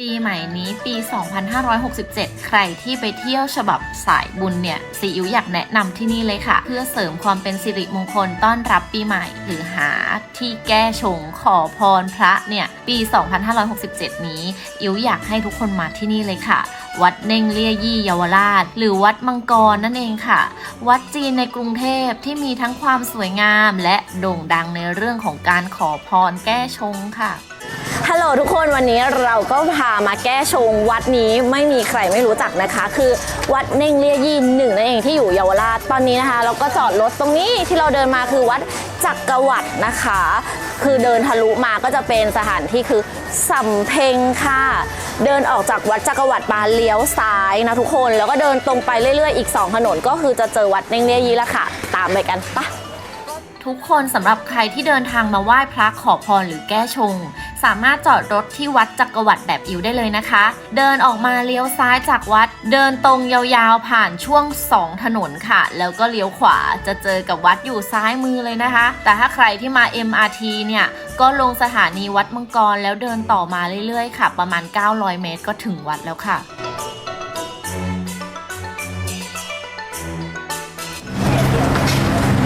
ปีใหม่นี้ปี 2567 ใครที่ไปเที่ยวฉบับสายบุญเนี่ยซีอิ๊วอยากแนะนำที่นี่เลยค่ะ เพื่อเสริมความเป็นสิริมงคลต้อนรับปีใหม่ หรือหาที่แก้ชงขอพรพระเนี่ย ปี 2567 นี้ อิ๊วอยากให้ทุกคนมาที่นี่เลยค่ะ วัดเน่งเลี่ยยี่เยาวราช หรือวัดมังกรนั่นเองค่ะ วัดจีนในกรุงเทพที่มีทั้งความสวยงาม และโด่งดังในเรื่องของการขอพรแก้ชงค่ะ ฮัลโหลทุกคนวันนี้เราก็พามาแก้ชงวัดนี้ไม่มีใครไม่รู้จักนะคะ คือวัดเน่งเลี่ยยี่หนึ่งนั่นเองที่อยู่เยาวราชตอนนี้นะคะ เราก็จอดรถตรงนี้ที่เราเดินมาคือวัดจักรวรรดินะคะ คือเดินทะลุมาก็จะเป็นสถานที่คือสำเพ็งค่ะ เดินออกจากวัดจักรวรรดิมาเลี้ยวซ้ายนะทุกคนแล้วก็เดินตรงไปเรื่อยๆ อีก 2 ถนนก็คือจะเจอวัดเน่งเลี่ยยี่แล้วค่ะ ตามไปกันปะ ทุกคนสำหรับใครที่เดินทางมาไหว้พระขอพรหรือแก้ชง สามารถจอดรถที่วัดจักรวรรดิแบบอิวได้เลยนะคะ เดินออกมาเลี้ยวซ้ายจากวัด เดินตรงยาวๆผ่านช่วง 2 ถนนค่ะ แล้วก็เลี้ยวขวาจะเจอกับวัดอยู่ซ้ายมือเลยนะคะ แต่ถ้าใครที่มา MRT เนี่ยก็ลงสถานีวัดมังกรแล้วเดินต่อมาเรื่อยๆค่ะ ประมาณ 900 เมตรก็ถึงวัดแล้วค่ะ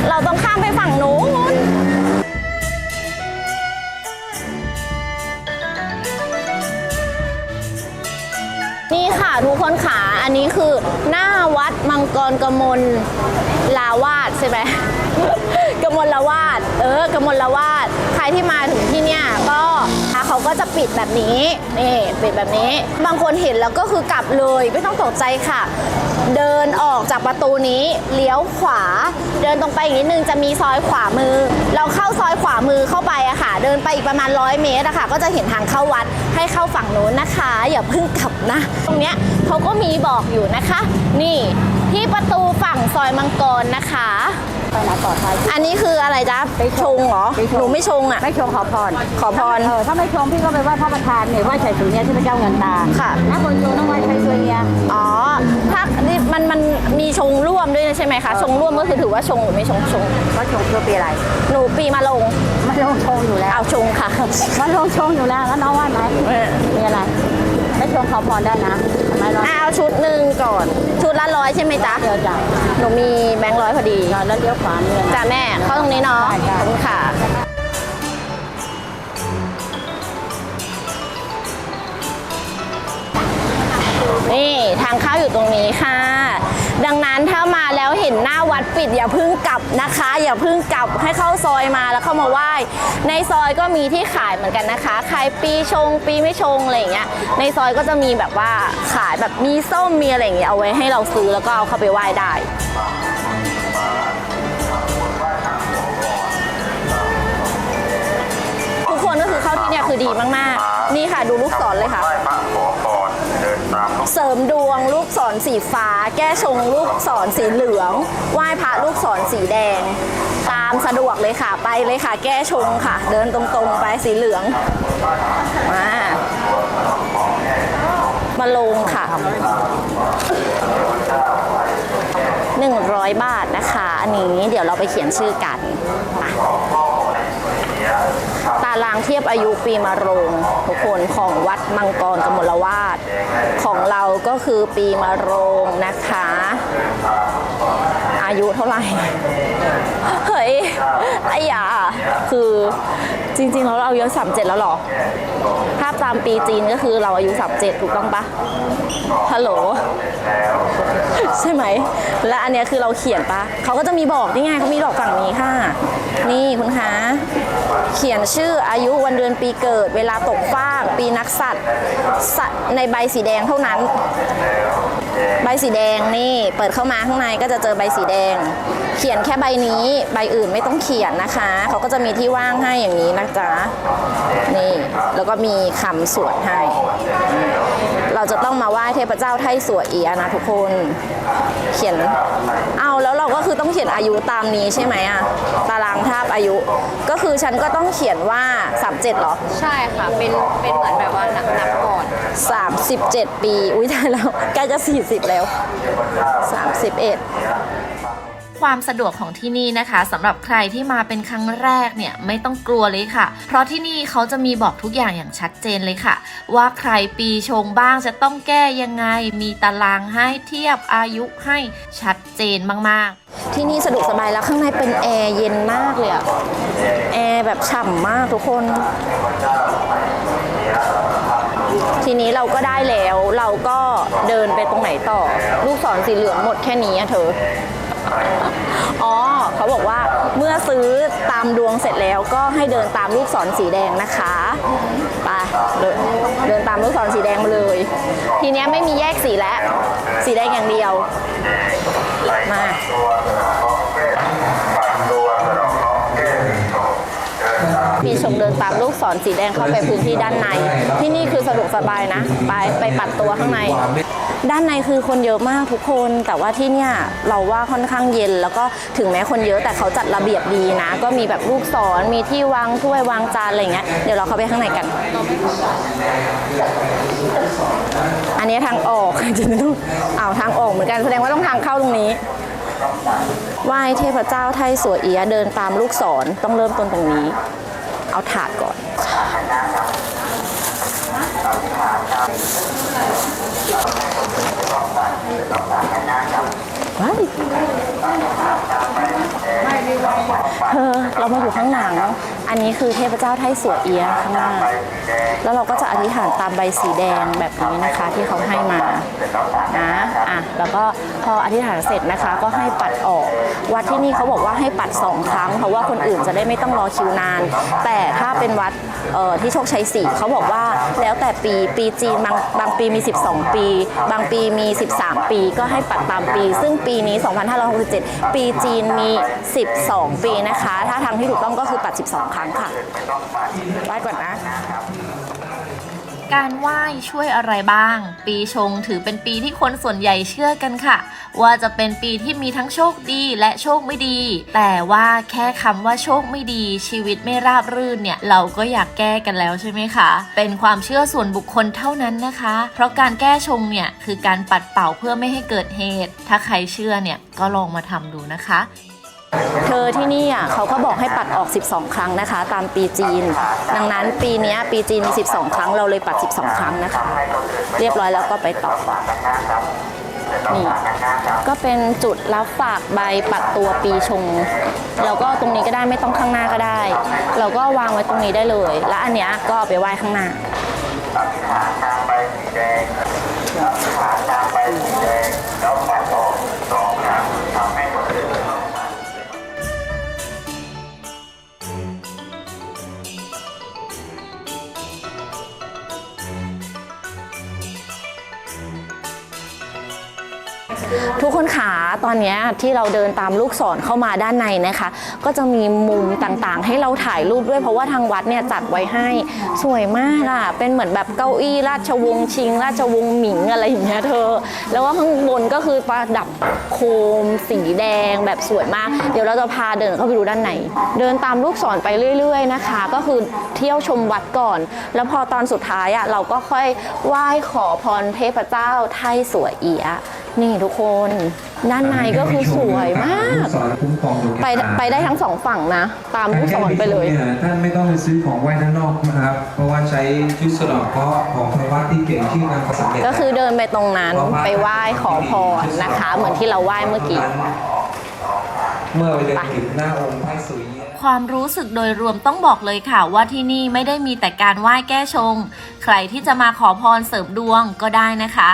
เราต้องข้ามไปฝั่งนู้นนี่ค่ะทุกคนขาอันนี้คือหน้าวัดมังกรกมลลาวาดใช่ไหม กมลลาวาด เออกมลลาวาด ใครที่มาถึงที่เนี่ยก็ เขาก็จะปิดแบบนี้นี่ปิดแบบนี้ บางคนเห็นแล้วก็คือกลับเลยไม่ต้องตกใจค่ะ เดินออกจากประตูนี้เลี้ยวขวา เดินตรงไปอีกนิดนึงจะมีซอยขวามือ เราเข้าซอยขวามือเข้าไปอะค่ะ เดินไปอีกประมาณร้อยเมตรอะค่ะก็จะเห็นทางเข้าวัดให้เข้าฝั่งโน้นนะคะ อย่าเพิ่งกลับนะ ตรงเนี้ยเขาก็มีบอกอยู่นะคะ นี่ที่ประตูฝั่งซอยมังกรนะคะ ไปไหนปลอดภัยอันนี้คืออะไรจ๊ะไปชงเหรอไปชงหนูไม่ชงอะไม่ชงขอพร ขอพร เออถ้าไม่ชงพี่ก็ไปไหว้พระประธานเนี่ยไหว้ไฉสิงเนียที่พระเจ้าเงินตาค่ะ ถ้าคนชงต้องไหว้ไฉสิงเนียอ๋อถ้านี่มันมันมีชงร่วมด้วยนะใช่ไหมคะ ชงร่วมก็คือถือว่าชงหรือไม่ชงชง ว่าชงคือปีอะไรหนูปีมาลงมันลงชงอยู่แล้วเอาชงค่ะมันลงชงอยู่แล้วแล้วน้องไหว้ไหมมีอะไร ไม่ชงขอพรได้นะทำไมเราเอาชุดหนึ่งก่อน ชุดละร้อยใช่ไหมจ๊ะ เดียวจ้ะหนูมีแบงค์ร้อยพอดีจอดแล้วเลี้ยวขวาเนี่ยจ้าแม่ เข้าตรงนี้เนาะได้ขจ้ะ อบคุณค่ะ นี่ทางเข้าอยู่ตรงนี้ค่ะ ดังนั้นถ้ามาแล้วเห็นหน้าวัดปิดอย่าเพึ่งกลับนะคะ อย่าเพึ่งกลับให้เข้าซอยมาแล้วเข้ามาไหว้ในซอยก็มีที่ขายเหมือนกันนะคะขายปีชง ปีไม่ชงอะไรอย่างเงี้ยในซอยก็จะมีแบบว่าขายแบบมีส้มมีอะไรอย่างเงี้ยเอาไว้ให้เราซื้อแล้วก็เอาเข้าไปไหว้ได้ทุกคนก็คือเข้าที่เนี่ยคือดีมากๆ นี่ค่ะดูลูกศรเลยค่ะ เสริมดวงลูกศรสีฟ้า แก้ชงลูกศรสีเหลืองไหว้พระลูกศรสีแดง ตามสะดวกเลยค่ะไปเลยค่ะ แก้ชงค่ะ เดินตรงๆไปสีเหลืองมามาลงค่ะ 100 บาทนะคะ อันนี้เดี๋ยวเราไปเขียนชื่อกันอะารางเทียบอายุปีมะโรง ทุกคนของวัดมังกรกมลวาดของเราก็คือปีมะโรงนะคะ อายุเท่าไหร่ เฮ้ยไอ้ยาคือจริงๆแล้วเราอายุ37แล้วหรอถ้าตามปีจีนก็คือเราอายุ37ถูกต้องปะฮัลโหล ใช่ไหม และอันเนี้ยคือเราเขียนปะเขาก็จะมีบอกนี่ไงเขามีบอกฝั่งนี้ค่ะ นี่คุณคะ เขียนชื่ออายุวันเดือนปีเกิด เวลาตกฟาก ปีนักสัตว์ สัตว์ในใบสีแดงเท่านั้น ใบสีแดงนี่เปิดเข้ามาข้างในก็จะเจอใบสีแดง เขียนแค่ใบนี้ ใบอื่นไม่ต้องเขียนนะคะ เขาก็จะมีที่ว่างให้อย่างนี้นะจ๊ะ นี่ แล้วก็มีคำสวดให้ เราจะต้องมาไหว้เทพเจ้าไทสวยเอียนะทุกคน เขียน เอาแล้วเราก็คือต้องเขียนอายุตามนี้ใช่ไหมอะตารางทาบอายุ ก็คือฉันก็ต้องเขียนว่า 37เหรอ ใช่ค่ะ เป็น เป็นเหมือนแบบว่านับนับก่อน 37 ปี อุ้ยตายแล้ว ใกล้จะ 40 แล้ว 31 ความสะดวกของที่นี่นะคะสำหรับใครที่มาเป็นครั้งแรกเนี่ยไม่ต้องกลัวเลยค่ะ เพราะที่นี่เขาจะมีบอกทุกอย่างอย่างชัดเจนเลยค่ะ ว่าใครปีชงบ้างจะต้องแก้ยังไง มีตารางให้เทียบอายุให้ชัดเจนมากๆ ที่นี่สะดวกสบายแล้วข้างในเป็นแอร์เย็นมากเลยอะแอร์แบบฉ่ำมากทุกคน ทีนี้เราก็ได้แล้วเราก็เดินไปตรงไหนต่อ ลูกศรสีเหลืองหมดแค่นี้อะเธออ๋อ เขาบอกว่าเมื่อซื้อตามดวงเสร็จแล้วก็ให้เดินตามลูกศรสีแดงนะคะไปเดินเดินตามลูกศรสีแดงมาเลย ทีเนี้ยไม่มีแยกสีแล้ว สีแดงอย่างเดียวมา มีชมเดินตามลูกศรสีแดงเข้าไปพื้นที่ด้านใน ที่นี่คือสะดวกสบายนะ ไปไปปัดตัวข้างใน ด้านในคือคนเยอะมากทุกคน แต่ว่าที่เนี่ยเราว่าค่อนข้างเย็น แล้วก็ถึงแม้คนเยอะแต่เขาจัดระเบียบดีนะ ก็มีแบบลูกศรมีที่วางถ้วยวางจานอะไรเงี้ยเดี๋ยวเราเข้าไปข้างในกัน อันนี้ทางออกจะต้องอ้าวทางออกเหมือนกันแสดงว่าต้องทางเข้าตรงนี้ไหว้เทพเจ้าไทยสัวเอียเดินตามลูกศรต้องเริ่มต้นตรงนี้ เอาถาดก่อน ว้ายเธอเรามาอยู่ข้างหลัง อันนี้คือเทพเจ้าไทยสัวเอียข้างหน้า แล้วเราก็จะอธิษฐานตามใบสีแดงแบบนี้นะคะที่เขาให้มานะอะแล้วก็พออธิษฐานเสร็จนะคะ ก็ให้ปัดออก วัดที่นี่เขาบอกว่าให้ปัดสองครั้ง เพราะว่าคนอื่นจะได้ไม่ต้องรอคิวนาน แต่ถ้าเป็นวัดที่โชคชัยสี่เขาบอกว่าแล้วแต่ปีปีจีนบางบางปีมี 12 ปี บางปีมี 13 ปีก็ให้ปัดตามปี ซึ่งปีนี้ 2567 ปีจีนมี 12 ปีนะคะ ถ้าทางที่ถูกต้องก็คือปัด 12ครั้งค่ะไหว้ก่อนนะ การไหว้ช่วยอะไรบ้าง ปีชงถือเป็นปีที่คนส่วนใหญ่เชื่อกันค่ะ ว่าจะเป็นปีที่มีทั้งโชคดีและโชคไม่ดี แต่ว่าแค่คำว่าโชคไม่ดี ชีวิตไม่ราบรื่นเนี่ยเราก็อยากแก้กันแล้วใช่ไหมคะ เป็นความเชื่อส่วนบุคคลเท่านั้นนะคะ เพราะการแก้ชงเนี่ยคือการปัดเป่าเพื่อไม่ให้เกิดเหตุ ถ้าใครเชื่อเนี่ยก็ลองมาทำดูนะคะ เธอที่นี่อะเขาก็บอกให้ปัดออก 12 ครั้งนะคะ ตามปีจีน ดังนั้นปีเนี้ยปีจีนมี 12 ครั้งเราเลยปัด 12 ครั้งนะคะ เรียบร้อยแล้วก็ไปต่อนี่ก็เป็นจุดรับฝากใบปัดตัวปีชง แล้วก็ตรงนี้ก็ได้ไม่ต้องข้างหน้าก็ได้ เราก็วางไว้ตรงนี้ได้เลย แล้วอันเนี้ยก็เอาไปไหว้ข้างหน้า ทุกคนขาตอนนี้ที่เราเดินตามลูกศรเข้ามาด้านในนะคะ ก็จะมีมุมต่างๆ ให้เราถ่ายรูปด้วยเพราะว่าทางวัดเนี่ยจัดไว้ให้สวยมากอะเป็นเหมือนแบบเก้าอี้ราชวงศ์ชิง ราชวงศ์หมิงอะไรอย่างเงี้ยเธอ แล้วก็ข้างบนก็คือประดับโคมสีแดงแบบสวยมาก เดี๋ยวเราจะพาเดินเข้าไปดูด้านในเดินตามลูกศรไปเรื่อย ๆนะคะ ก็คือเที่ยวชมวัดก่อน แล้วพอตอนสุดท้ายอะเราก็ค่อยไหว้ขอพรเทพเจ้าไทยสวยเอียะ นี่ทุกคนด้านในก็คือสวยมากสอนคุ้มครองดวงไปไปได้ทั้งสองฝั่งนะ ตามลูกศรไปเลยนี่ท่านไม่ต้องไปซื้อของไหว้ด้านนอกนะครับ เพราะว่าใช้ชุดสะเดอกเคราะห์ของพระวัดที่เก่งชื่อกันสำเร็จก็คือเดินไปตรงนั้นไปไหว้ขอพรนะคะ เหมือนที่เราไหว้เมื่อกี้เมื่อไปเดินถึงหน้าองค์พระสุริยะความรู้สึกโดยรวมต้องบอกเลยค่ะว่าที่นี่ไม่ได้มีแต่การไหว้แก้ชง ใครที่จะมาขอพรเสริมดวงก็ได้นะคะ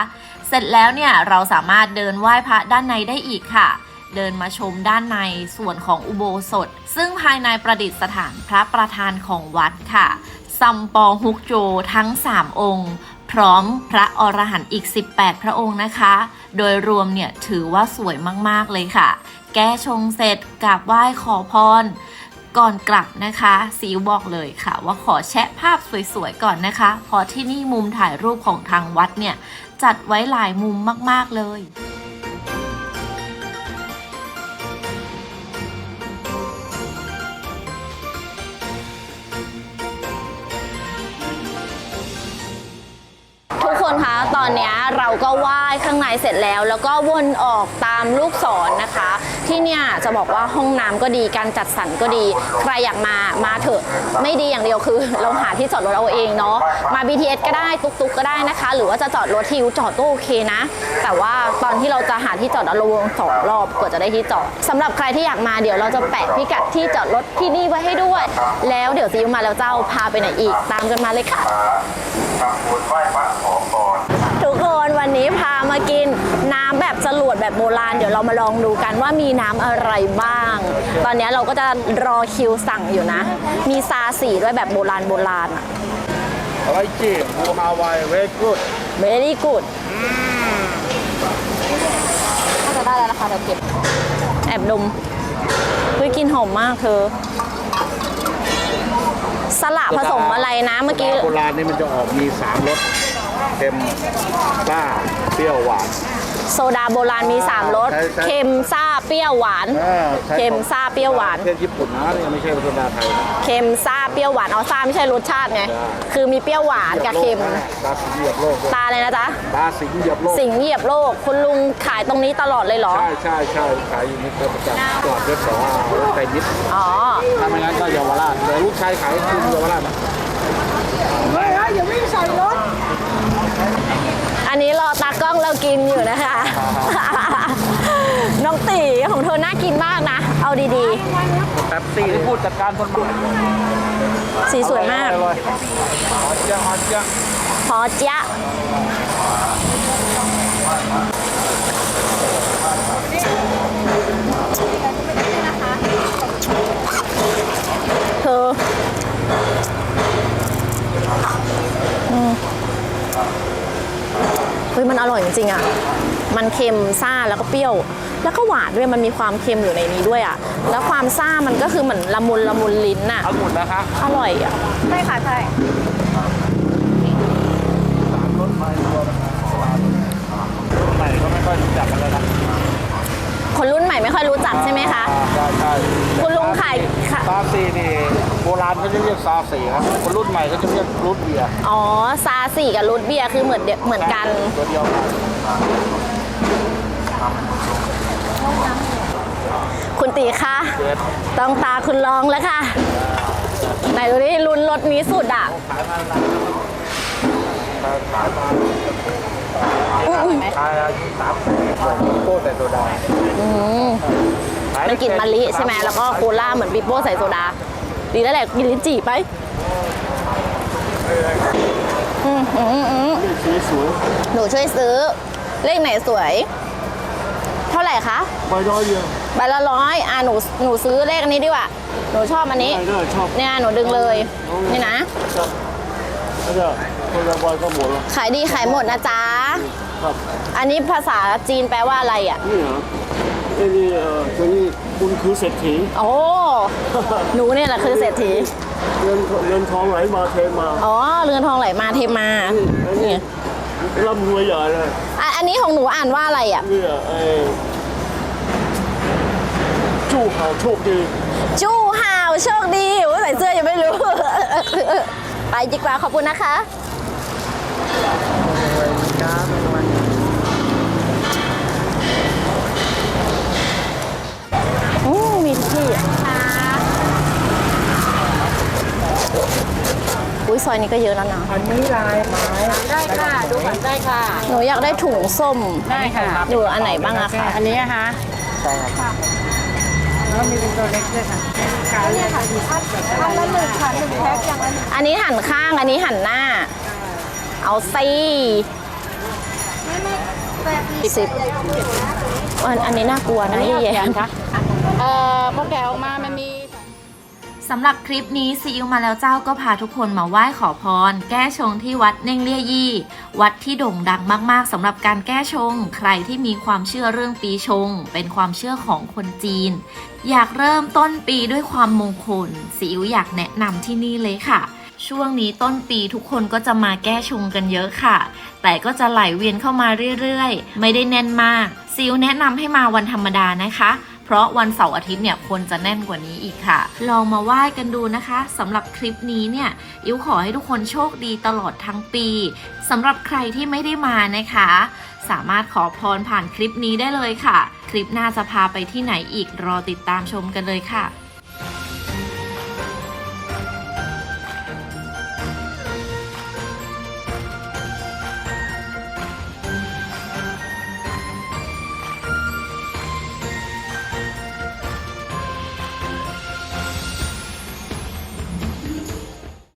เสร็จแล้วเนี่ยเราสามารถเดินไหว้พระด้านในได้อีกค่ะ เดินมาชมด้านในส่วนของอุโบสถ ซึ่งภายในประดิษฐานพระประธานของวัดค่ะซัมปองฮุกโจทั้ง 3 องค์ พร้อมพระอรหันต์อีก 18 พระองค์นะคะ โดยรวมเนี่ยถือว่าสวยมากๆเลยค่ะ แก้ชงเสร็จกราบไหว้ขอพร ก่อนกลับนะคะซีบอกเลยค่ะ ว่าขอแชะภาพสวยๆก่อนนะคะเพราะที่นี่มุมถ่ายรูปของทางวัดเนี่ยจัดไว้หลายมุมมากๆเลยทุกคนคะตอนนี้เราก็ไหว้ข้างในเสร็จแล้ว แล้วก็วนออกตามลูกศรนะคะ ที่เนี่ยจะบอกว่าห้องน้ำก็ดีการจัดสรรก็ดี ใครอยากมามาเถอะ ไม่ดีอย่างเดียวคือ เราหาที่จอดรถเอาเองเนาะมา BTS ก็ได้ตุกๆก็ได้นะคะ หรือว่าจะจอดรถทิวจอดก็โอเคนะ แต่ว่าตอนที่เราจะหาที่จอดเราวงสองรอบกว่าจะได้ที่จอดสำหรับใครที่อยากมาเดี๋ยวเราจะแปะพิกัดที่จอดรถที่นี่ไว้ให้ด้วย แล้วเดี๋ยวซีอิ๊วมาแล้วเจ้าพาไปไหนอีก ตามกันมาเลยค่ะ แบบจรวดแบบโบราณ เดี๋ยวเรามาลองดูกันว่ามีน้ำอะไรบ้าง ตอนนี้เราก็จะรอคิวสั่งอยู่นะ มีซาสีด้วยแบบโบราณโบราณอะอะไรจีบูฮาวายเวกุด very good น่าจะได้แล้วนะคะเดี๋ยวเก็บ แอบดมเฮ้ยกลินหอมมากเธอ สละผสมอะไรนะเมื่อกี้ โบราณนี่มันจะออกมีสามรสเค็มซ่าเปรี้ยวหวาน โซดาโบราณมี3รส ใช่ใช่ เค็มซ่าเปรี้ยวหวาน อ่าใช่เค็มซ่าเปรี้ยวหวาน ประเทศญี่ปุ่นนะนี่ไม่ใช่โซดาไทยนะ เค็มซ่าเปรี้ยวหวาน เอาซ่าไม่ใช่รสชาติไง ใช่ คือมีเปรี้ยวหวานกับเค็ม ตาสิงห์เหยียบโลกด้วยตาเลยนะจ๊ะ ตาสิงห์เหยียบโลก สิงห์เหยียบโลก คุณลุงขายตรงนี้ตลอดเลยเหรอ ใช่ใช่ใช่ขายอยู่ในเครือประจำตลาดเวสสองรถไฟนิดอ๋อ ถ้าไม่งั้นก็เยาวราชแต่ลูกชายขายคือเยาวราชนะอันนี้รอตา กล้องเรากินอยู่นะคะ น้องตีของเธอน่ากินมากนะ เอาดีแป๊บซี่พูดจัดการคนบุญๆสีสวยมาก อร่อยฮอตจังฮอตจังพอเจ๊ะเธออืม เฮ้ยมันอร่อยจริงๆอะ มันเค็มซ่าแล้วก็เปรี้ยว แล้วก็หวานด้วยมันมีความเค็มอยู่ในนี้ด้วยอะ แล้วความซ่ามันก็คือเหมือนละมุนละมุนลิ้นอะ เอาหมดนะคะอร่อยอะ ใช่ค่ะใช่ใหม่ก็ไม่ค่อยรู้จักกันแล้วนะ คนรุ่นใหม่ไม่ค่อยรู้จักใช่ไหมคะ ใช่ใช่คุณลุงขายค่ะ ซาซีนี่โบราณเขาจะเรียกซาซีครับคนรุ่นใหม่ก็จะเรียกรูทเบียร์อ๋อ ซาสี่กับรูทเบียร์คือเหมือนเดียวเหมือนกัน ตัวเดียวกันคุณตีคะเจ็ดต้องตาคุณลองแล้วค่ะ ไหนดูดิลุ้นรถนี้สุดอะ ขายมาแล้วขายมา อื้อหือขายอายุสามสิบโก้แต่โซดาอืมมันกลิ่นมะลิใช่ไหมแล้วก็โคล่าเหมือนปิโป้ใส่โซดา ดีแล้วแหละกินลิ้นจี่ไปอืมอืมอืมสีสวยหนูช่วยซื้อ เลขไหนสวย เท่าไหร่คะใบร้อยเดียวใบละร้อยอะหนูหนูซื้อเลขอันนี้ดีกว่าหนูชอบอันนี้ใช่ด้วยชอบเนี่ยหนูดึงเลย นี่นะ แล้วก็ คนละใบก็หมดแล้วขายดีขายหมดนะจ๊ะ ครับอันนี้ภาษาจีนแปลว่าอะไรอะ นี่เหรอไอ้นี่เออตัวนี้คุณคือเศรษฐี โอ้ หนูเนี่ยแหละคือเศรษฐี เงินเงินทองไหลมาเทมาอ๋อ เรือนทองไหลมาเทมาเนี่ยร่ำรวยใหญ่เลยอะอันนี้ของหนูอ่านว่าอะไรอะเนี่ยไอ้จู่เขาโชคดีจู้ห่าวโชคดีโอ้ยใส่เสื้อยังไม่รู้ ไปดีกว่าขอบคุณนะคะ อืมมีทุกที่อะอุ้ยซอยนี้ก็เยอะแล้วนะ อันนี้ลายไม้ได้ค่ะ ดูก่อนได้ค่ะ หนูอยากได้ถุงส้มได้ค่ะอยู่อันไหนบ้างอะคะอันนี้นะคะใช่ค่ะแล้วมีเป็นตัวเล็กด้วยค่ะขายเนี่ยค่ะอันละหนึ่งค่ะหนึ่งแพ็คอย่างละหนึ่งอันนี้หันข้าง อันนี้หันหน้า เอาซีสิบอันอันนี้น่ากลัวนะเย่ๆคะเอ่อพอแกะออกมามันมีสำหรับคลิปนี้ซีอิ๊วมาแล้วเจ้าก็พาทุกคนมาไหว้ขอพร แก้ชงที่วัดเน่งเลี่ยยี่ วัดที่โด่งดังมากๆสำหรับการแก้ชง ใครที่มีความเชื่อเรื่องปีชง เป็นความเชื่อของคนจีน อยากเริ่มต้นปีด้วยความมงคลซีอิ๊วอยากแนะนำที่นี่เลยค่ะ ช่วงนี้ต้นปีทุกคนก็จะมาแก้ชงกันเยอะค่ะ แต่ก็จะไหลเวียนเข้ามาเรื่อยๆ ไม่ได้แน่นมากซีอิ๊วแนะนำให้มาวันธรรมดานะคะเพราะวันเสาร์อาทิตย์เนี่ยคนจะแน่นกว่านี้อีกค่ะ ลองมาไหว้กันดูนะคะสำหรับคลิปนี้เนี่ยอิ๋วขอให้ทุกคนโชคดีตลอดทั้งปีสำหรับใครที่ไม่ได้มานะคะ สามารถขอพรผ่านคลิปนี้ได้เลยค่ะ คลิปหน้าจะพาไปที่ไหนอีกรอติดตามชมกันเลยค่ะ